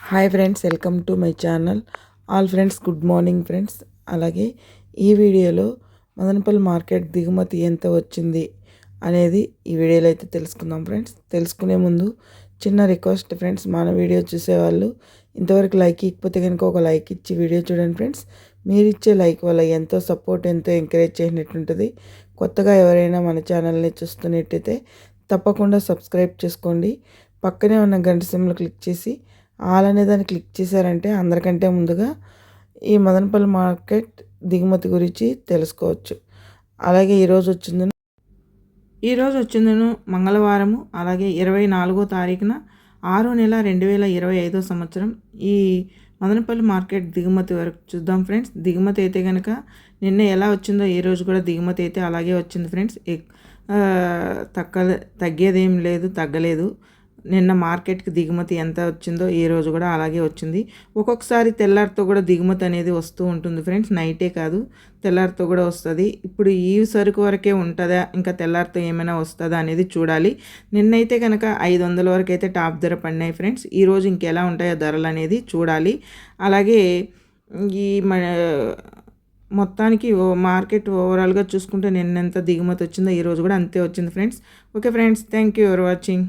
Hi friends welcome to my channel all friends good morning friends అలాగే ఈ వీడియోలో Madanapalle market దిగుమతి ఎంత వచ్చింది అనేది ఈ వీడియోలో అయితే తెలుసుకుందాం ఫ్రెండ్స్ తెలుసుకునే ముందు చిన్న రిక్వెస్ట్ ఫ్రెండ్స్ మన వీడియో చూసేవాళ్ళు ఇంతవరకు లైక్ ఇకపోతే కనుక ఒక లైక్ ఇచ్చి వీడియో చూడండి ఫ్రెండ్స్ మీరు ఇచ్చే లైక్ వల్ల ఎంతో సపోర్ట్ ఎంతో ఎంకరేజ్ చేసినట్టుంటుంది. కొత్తగా ఎవరైనా మన ఛానల్ని చూస్తున్నట్టయితే తప్పకుండా సబ్స్క్రైబ్ చేసుకోండి. పక్కనే ఉన్న గంట సిమ్లు క్లిక్ చేసి ఆల్ అనే దాన్ని క్లిక్ చేశారంటే అందరికంటే ముందుగా ఈ మదనపల్లి మార్కెట్ దిగుమతి గురించి తెలుసుకోవచ్చు. అలాగే ఈరోజు వచ్చిందను ఈరోజు వచ్చిందను మంగళవారము అలాగే ఇరవై నాలుగో తారీఖున ఆరో నెల రెండు వేల ఇరవై ఐదో సంవత్సరం ఈ మదనపల్లి మార్కెట్ దిగుమతి వరకు చూద్దాం ఫ్రెండ్స్. దిగుమతి అయితే కనుక నిన్న ఎలా వచ్చిందో ఈ రోజు కూడా దిగుమతి అయితే అలాగే వచ్చింది ఫ్రెండ్స్. తగ్గ తగ్గేదేం లేదు తగ్గలేదు. నిన్న మార్కెట్కి దిగుమతి ఎంత వచ్చిందో ఈ రోజు కూడా అలాగే వచ్చింది. ఒక్కొక్కసారి తెల్లారితో కూడా దిగుమతి అనేది వస్తూ ఉంటుంది ఫ్రెండ్స్. నైటే కాదు తెల్లారితో కూడా వస్తుంది. ఇప్పుడు ఈ సరుకు వరకే ఉంటుందా? ఇంకా తెల్లారితో ఏమైనా వస్తుందా అనేది చూడాలి. నిన్నైతే కనుక ఐదు వందల వరకు అయితే టాప్ ధర పడినాయి ఫ్రెండ్స్. ఈరోజు ఇంకెలా ఉంటాయో ధరలు అనేది చూడాలి. అలాగే ఈ మ మొత్తానికి మార్కెట్ ఓవరాల్గా చూసుకుంటే నిన్నెంత దిగుమతి వచ్చిందో ఈరోజు కూడా అంతే వచ్చింది friends. Okay friends thank you for watching.